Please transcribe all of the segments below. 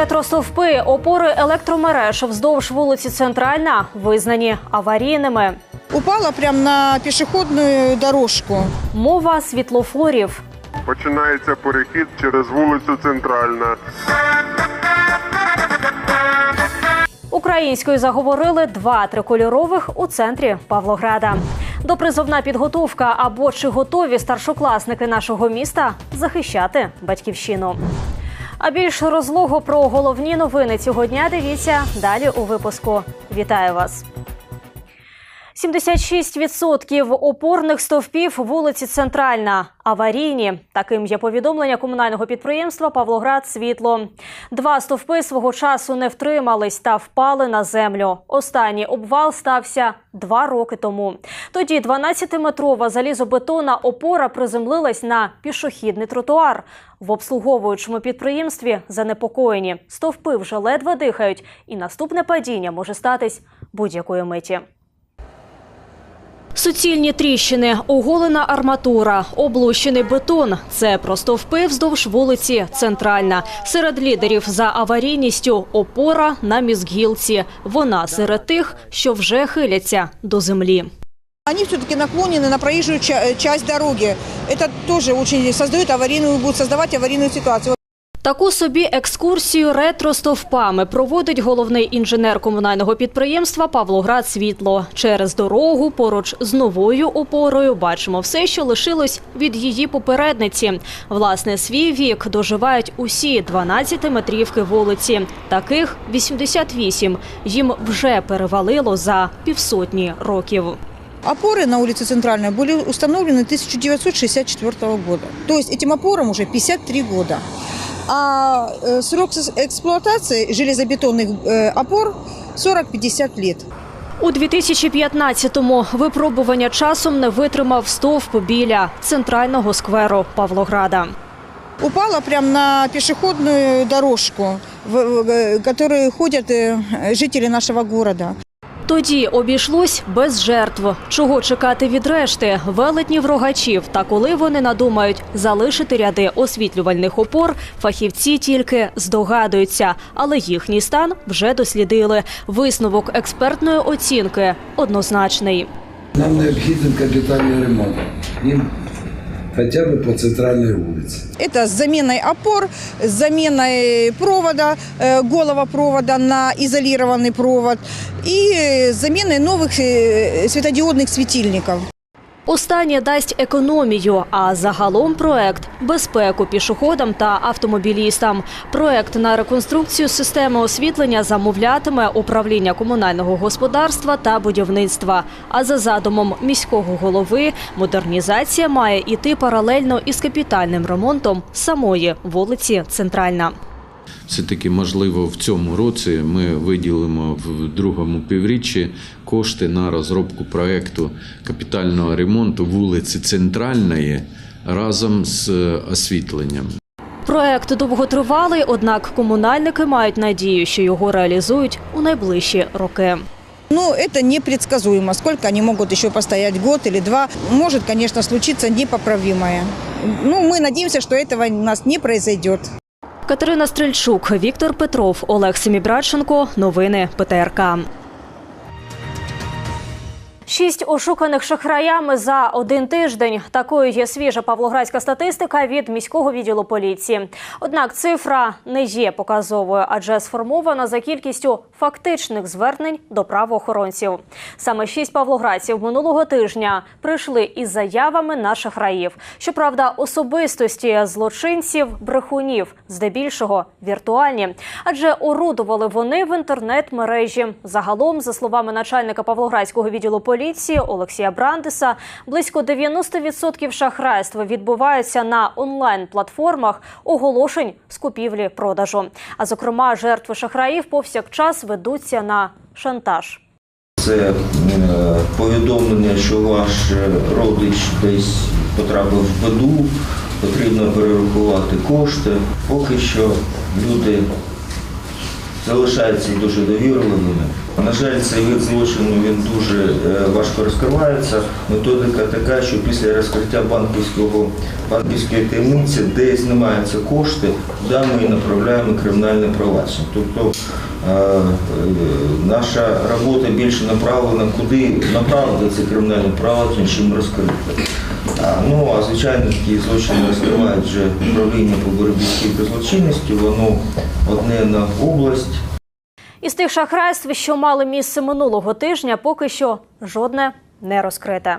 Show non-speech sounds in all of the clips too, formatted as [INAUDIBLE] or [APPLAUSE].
Ретро-стовпи, опори електромереж вздовж вулиці Центральна визнані аварійними. Упала прямо на пішохідну дорожку. Мова світлофорів. Починається перехід через вулицю Центральна. Українською заговорили два трикольорових у центрі Павлограда. Допризовна підготовка або чи готові старшокласники нашого міста захищати батьківщину. А більш розлого про головні новини цього дня дивіться далі у випуску. Вітаю вас! 76% опорних стовпів вулиці Центральна аварійні. Таким є повідомлення комунального підприємства Павлоград Світло. Два стовпи свого часу не втримались та впали на землю. Останній обвал стався два роки тому. Тоді 12-метрова залізобетонна опора приземлилась на пішохідний тротуар. В обслуговуючому підприємстві занепокоєні. Стовпи вже ледве дихають, і наступне падіння може статись будь-якої миті. Суцільні тріщини, оголена арматура, облущений бетон – це про стовпи вздовж вулиці Центральна. Серед лідерів за аварійністю – опора на мізгілці. Вона серед тих, що вже хиляться до землі. Они все-таки наклонены на проезжую ча- часть дороги. Это тоже очень создает аварийную, будет создавать аварийную ситуацию. Таку собі екскурсію ретро-стовпами проводить головний інженер комунального підприємства Павлоград Світло. Через дорогу поруч з новою опорою бачимо все, що лишилось від її попередниці. Власне, свій вік доживають усі 12-метрівки вулиці. Таких 88. Їм вже перевалило за півсотні років. Опоры на улице Центральной были установлены 1964 года. То есть этим опорам уже 53 года. А э, срок с- эксплуатации железобетонных э, опор 40-50 лет. У 2015-му випробування часом не витримав стовп біля центрального скверу Павлограда. Упала прямо на пешеходную дорожку, в, в- которой ходят э, жители нашего города. Тоді обійшлось без жертв. Чого чекати від решти велетнів рогачів? Та коли вони надумають залишити ряди освітлювальних опор, фахівці тільки здогадуються, але їхній стан вже дослідили. Висновок експертної оцінки однозначний. Нам необхідний капітальний ремонт. Їм хоча б по центральній вулиці. Это с заменой опор, с заменой провода, э, голого провода на изолированный провод и э, с заменой новых э, светодиодных светильников. Останнє дасть економію, а загалом проект безпеку пішоходам та автомобілістам. Проект на реконструкцію системи освітлення замовлятиме управління комунального господарства та будівництва. А за задумом міського голови модернізація має іти паралельно із капітальним ремонтом самої вулиці Центральна Все-таки, можливо, в цьому році ми виділимо в другому півріччі кошти на розробку проекту капітального ремонту вулиці Центральної разом з е, освітленням. Проект довготривалий, однак комунальники мають надію, що його реалізують у найближчі роки. Ну, это непредсказуемо. Сколько они могут еще постоять, год или два. Может, конечно, случиться непоправимое. Ну, мы надеемся, что этого у нас не произойдет. Катерина Стрельчук, Віктор Петров, Олег Семібраченко. Новини ПТРК. Шість ошуканих шахраями за один тиждень. Такою є свіжа павлоградська статистика від міського відділу поліції. Однак цифра не є показовою, адже сформована за кількістю фактичних звернень до правоохоронців. Саме шість павлоградців минулого тижня прийшли із заявами на шахраїв. Щоправда, особистості злочинців брехунів здебільшого віртуальні, адже орудували вони в інтернет-мережі. Загалом, за словами начальника Павлоградського відділу поліції Олексія Брандеса, близько 90% шахрайств відбуваються на онлайн-платформах оголошень з купівлі-продажу. А зокрема, жертви шахраїв повсякчас ведуться на шантаж. Це е, повідомлення, що ваш е, родич десь потрапив в беду, потрібно перерахувати кошти. Поки що люди залишаються дуже довірливими. На жаль, цей вид злочину він дуже е, важко розкривається. Методика така, що після розкриття банківського банківської таємниці, де знімаються кошти, туди ми і направляємо кримінальне провадження. Тобто е, е, наша робота більше направлена, куди направити це кримінальне провадження, чим розкрити. Ну, а звичайно, такі злочини розкривають вже управління по боротьбі з кіберзлочинністю, воно одне на область, Із тих шахрайств, що мали місце минулого тижня, поки що жодне не розкрите.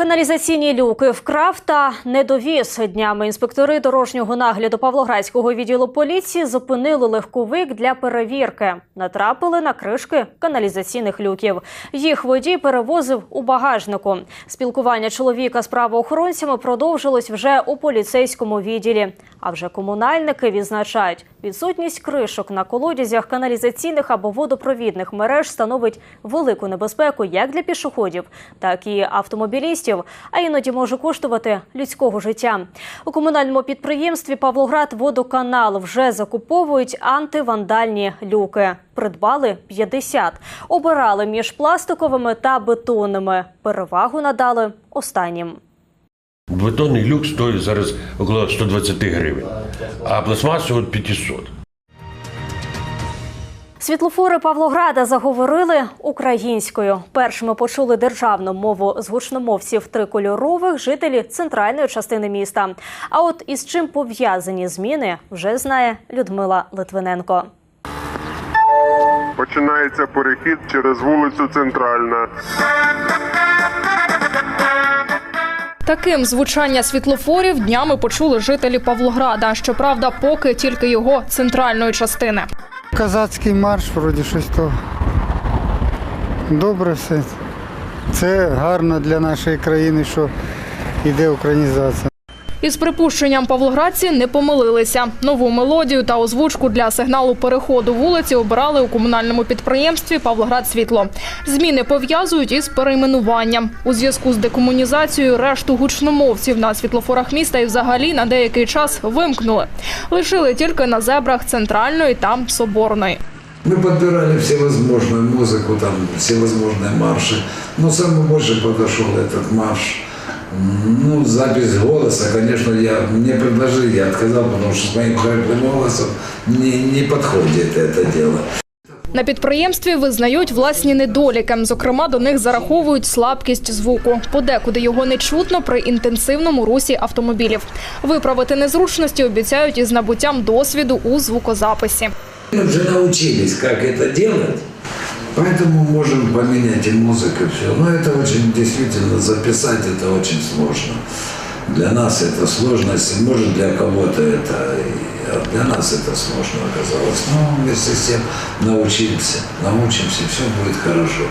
Каналізаційні люки вкрав та не довіз. Днями інспектори дорожнього нагляду Павлоградського відділу поліції зупинили легковик для перевірки. Натрапили на кришки каналізаційних люків. Їх водій перевозив у багажнику. Спілкування чоловіка з правоохоронцями продовжилось вже у поліцейському відділі. А вже комунальники відзначають, відсутність кришок на колодязях каналізаційних або водопровідних мереж становить велику небезпеку як для пішоходів, так і автомобілістів, а іноді може коштувати людського життя. У комунальному підприємстві Павлоград водоканал вже закуповують антивандальні люки. Придбали 50. Обирали між пластиковими та бетонними. Перевагу надали останнім. Бетонний люк стоїть зараз около 120 гривень, а пластмасовий від 500. Світлофори Павлограда заговорили українською. Першими почули державну мову з гучномовців трикольорових жителі центральної частини міста. А от із чим пов'язані зміни, вже знає Людмила Литвиненко. Починається перехід через вулицю Центральна. Таким звучання світлофорів днями почули жителі Павлограда. Щоправда, поки тільки його центральної частини. Казацький марш, вроді щось то. Добре все. Це гарно для нашої країни, що йде українізація. Із припущенням павлоградці не помилилися. Нову мелодію та озвучку для сигналу переходу вулиці обирали у комунальному підприємстві Павлоград Світло. Зміни пов'язують із перейменуванням. У зв'язку з декомунізацією решту гучномовців на світлофорах міста і взагалі на деякий час вимкнули. Лишили тільки на зебрах центральної та соборної. Мы подбирали всевозможную музыку, там всевозможные марши. Но самый больше подошел этот марш. М, Ну, запись голоса, конечно, я, мне предложили, я отказал, потому что с моим хриплым голосом не, не подходит это дело. На підприємстві визнають власні недоліки. Зокрема, до них зараховують слабкість звуку. Подекуди його не чутно при інтенсивному русі автомобілів. Виправити незручності обіцяють із набуттям досвіду у звукозаписі. Мы уже научились, как это делать, поэтому можем поменять и музыку, и все. Но это очень, действительно, записать это очень сложно. Для нас это сложность, может для кого-то это, и- а для нас это сложно оказалось. Но вместе с тем научимся, научимся, все будет хорошо.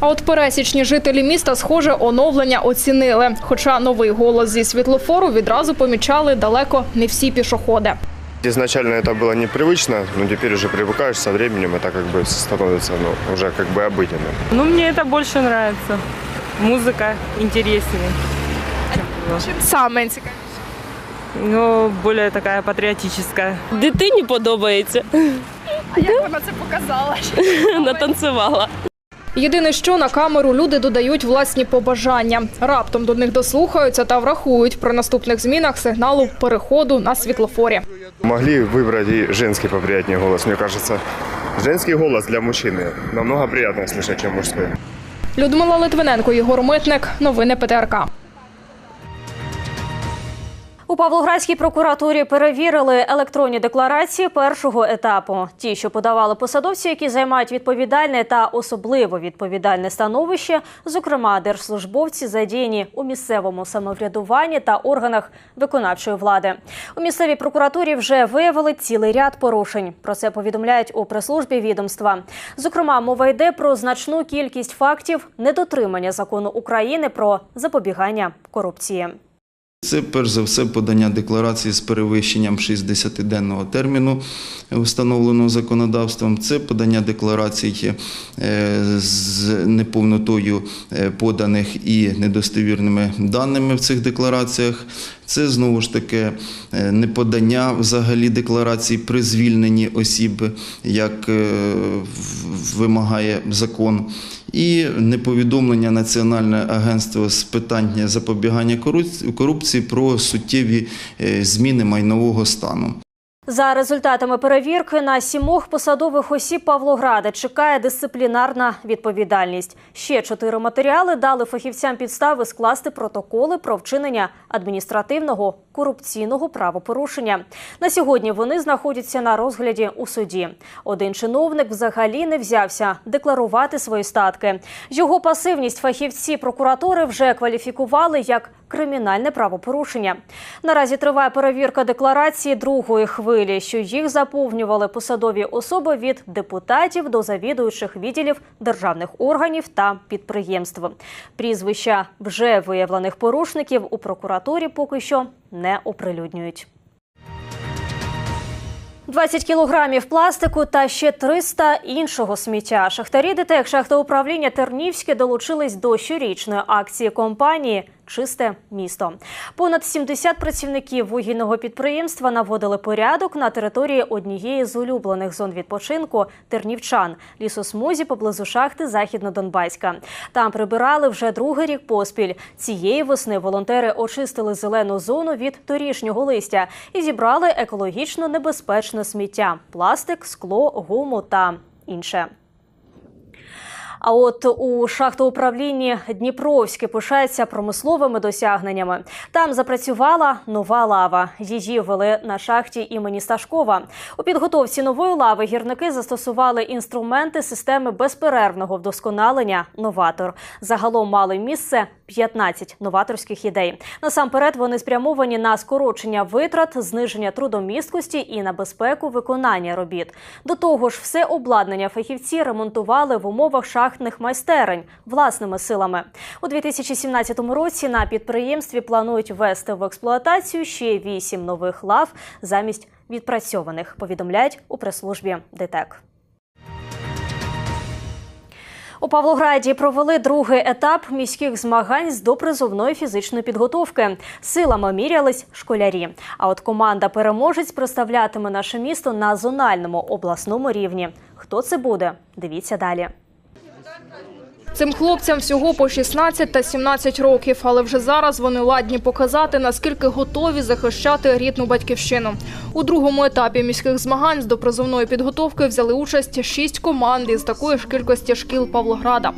А от пересічні жителі міста, схоже, оновлення оцінили. Хоча новий голос зі світлофору відразу помічали далеко не всі пішоходи. Изначально это было непривычно, но теперь уже привыкаешь со временем, это как бы становится ну, уже как бы обыденным. Ну, мне это больше нравится. Музыка интереснее. Чим саме цікавіше? Ну, более такая патриотическая. Дитині подобається. А як вона це показала? [LAUGHS] Натанцювала. Єдине, що на камеру люди додають власні побажання. Раптом до них дослухаються та врахують при наступних змінах сигналу переходу на світлофорі. Могли выбрать и женский поприятнее голос, мне кажется. Женский голос для мужчины намного приятнее слышать, чем мужской. Людмила Литвиненко, Єгор Митник. Новини ПТРК. У Павлоградській прокуратурі перевірили електронні декларації першого етапу. Ті, що подавали посадовці, які займають відповідальне та особливо відповідальне становище, зокрема держслужбовці, задіяні у місцевому самоврядуванні та органах виконавчої влади. У місцевій прокуратурі вже виявили цілий ряд порушень. Про це повідомляють у прес-службі відомства. Зокрема, мова йде про значну кількість фактів недотримання закону України про запобігання корупції. Це перш за все подання декларації з перевищенням 60-денного терміну, встановленого законодавством. Це подання декларацій е, з неповнотою е, поданих і недостовірними даними в цих деклараціях. Це знову ж таки е, неподання взагалі декларації при звільненні осіб, як е, вимагає закон, і неповідомлення Національного агентство з питань запобігання корупції про суттєві е, зміни майнового стану. За результатами перевірки на сімох посадових осіб Павлограда чекає дисциплінарна відповідальність. Ще чотири матеріали дали фахівцям підстави скласти протоколи про вчинення адміністративного корупційного правопорушення. На сьогодні вони знаходяться на розгляді у суді. Один чиновник взагалі не взявся декларувати свої статки. Його пасивність фахівці прокуратури вже кваліфікували як кримінальне правопорушення. Наразі триває перевірка декларації другої хвилі, що їх заповнювали посадові особи від депутатів до завідуючих відділів державних органів та підприємств. Прізвища вже виявлених порушників у прокуратурі поки що не оприлюднюють. 20 кілограмів пластику та ще 300 іншого сміття. Шахтарі ДТЕК шахтоуправління Тернівське долучились до щорічної акції компанії Чисте місто. Понад 70 працівників вугільного підприємства наводили порядок на території однієї з улюблених зон відпочинку тернівчан лісосмузі поблизу шахти Західнодонбаська. Там прибирали вже другий рік поспіль. Цієї весни волонтери очистили зелену зону від торішнього листя і зібрали екологічно небезпечне сміття: пластик, скло, гуму та інше. А от у шахтоуправлінні Дніпровське пишається промисловими досягненнями. Там запрацювала нова лава. Її вели на шахті імені Сташкова. У підготовці нової лави гірники застосували інструменти системи безперервного вдосконалення новатор. Загалом мали місце 15 новаторських ідей. Насамперед вони спрямовані на скорочення витрат, зниження трудомісткості і на безпеку виконання робіт. До того ж, все обладнання фахівці ремонтували в умовах шахтних майстерень власними силами. У 2017 році на підприємстві планують ввести в експлуатацію ще вісім нових лав замість відпрацьованих. Повідомляють у прес-службі ДТЕК. У Павлограді провели другий етап міських змагань з допризовної фізичної підготовки. Силами мірялись школярі. А от команда переможець представлятиме наше місто на зональному обласному рівні. Хто це буде? Дивіться далі. Цим хлопцям всього по 16 та 17 років, але вже зараз вони ладні показати, наскільки готові захищати рідну батьківщину. У другому етапі міських змагань з допризовної підготовки взяли участь шість команд із такої ж кількості шкіл Павлограда.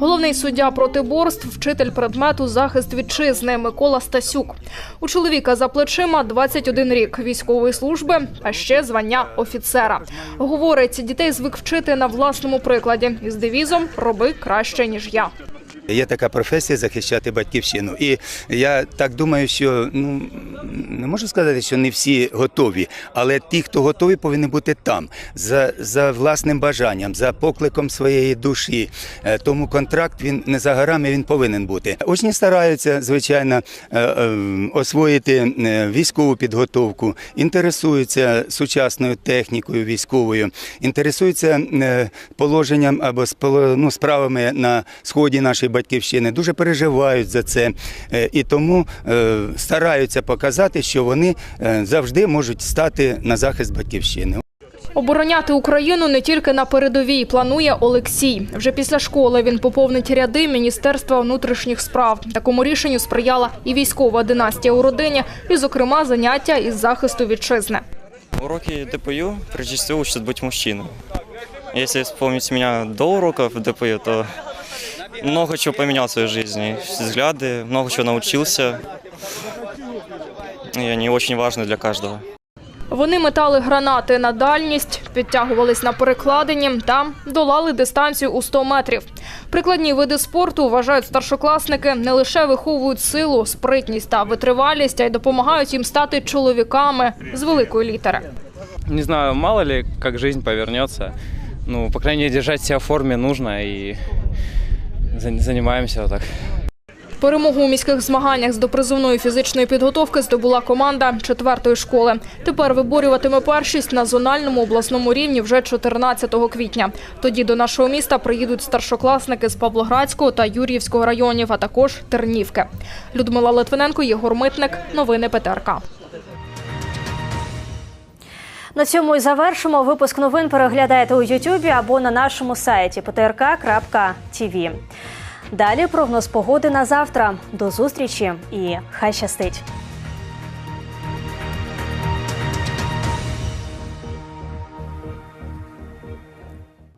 Головний суддя протиборств, вчитель предмету захист вітчизни Микола Стасюк. У чоловіка за плечима 21 рік військової служби, а ще звання офіцера. Говорить, дітей звик вчити на власному прикладі із девізом Роби краще ніж я. Є така професія захищати батьківщину. І я так думаю, що ну не можу сказати, що не всі готові, але ті, хто готові, повинні бути там за, за власним бажанням, за покликом своєї душі. Е, Тому контракт він не за горами, він повинен бути. Учні стараються, звичайно, е, е, освоїти військову підготовку, інтересуються сучасною технікою військовою, інтересуються положенням або ну, справами на сході нашої батьківщини, дуже переживають за це е, і тому е, стараються показати, що вони е, завжди можуть стати на захист батьківщини. Обороняти Україну не тільки на передовій, планує Олексій. Вже після школи він поповнить ряди Міністерства внутрішніх справ. Такому рішенню сприяла і військова династія у родині, і, зокрема, заняття із захисту вітчизни. Уроки ДПЮ прежде всего учат быть мужчиной. Если вспомнить меня до уроков ДПЮ, то много чего поменял в своей жизни. Взгляды, много чего научился. И они очень важны для каждого. Вони метали гранати на дальність, підтягувались на перекладині та долали дистанцію у 100 метрів. Прикладні види спорту вважають старшокласники не лише виховують силу, спритність та витривалість, а й допомагають їм стати чоловіками з великої літери. Не знаю, мало ли, как жизнь повернется. Ну, по крайней мере, держать себя в форме нужно и за- занимаемся вот так. Перемогу у міських змаганнях з допризовної фізичної підготовки здобула команда четвертої школи. Тепер виборюватиме першість на зональному обласному рівні вже 14 квітня. Тоді до нашого міста приїдуть старшокласники з Павлоградського та Юр'ївського районів, а також Тернівки. Людмила Литвиненко, Єгор Митник. Новини ПТРК. На цьому і завершимо. Випуск новин переглядаєте у Ютубі або на нашому сайті ptrk.tv. Далі прогноз погоди на завтра. До зустрічі і хай щастить!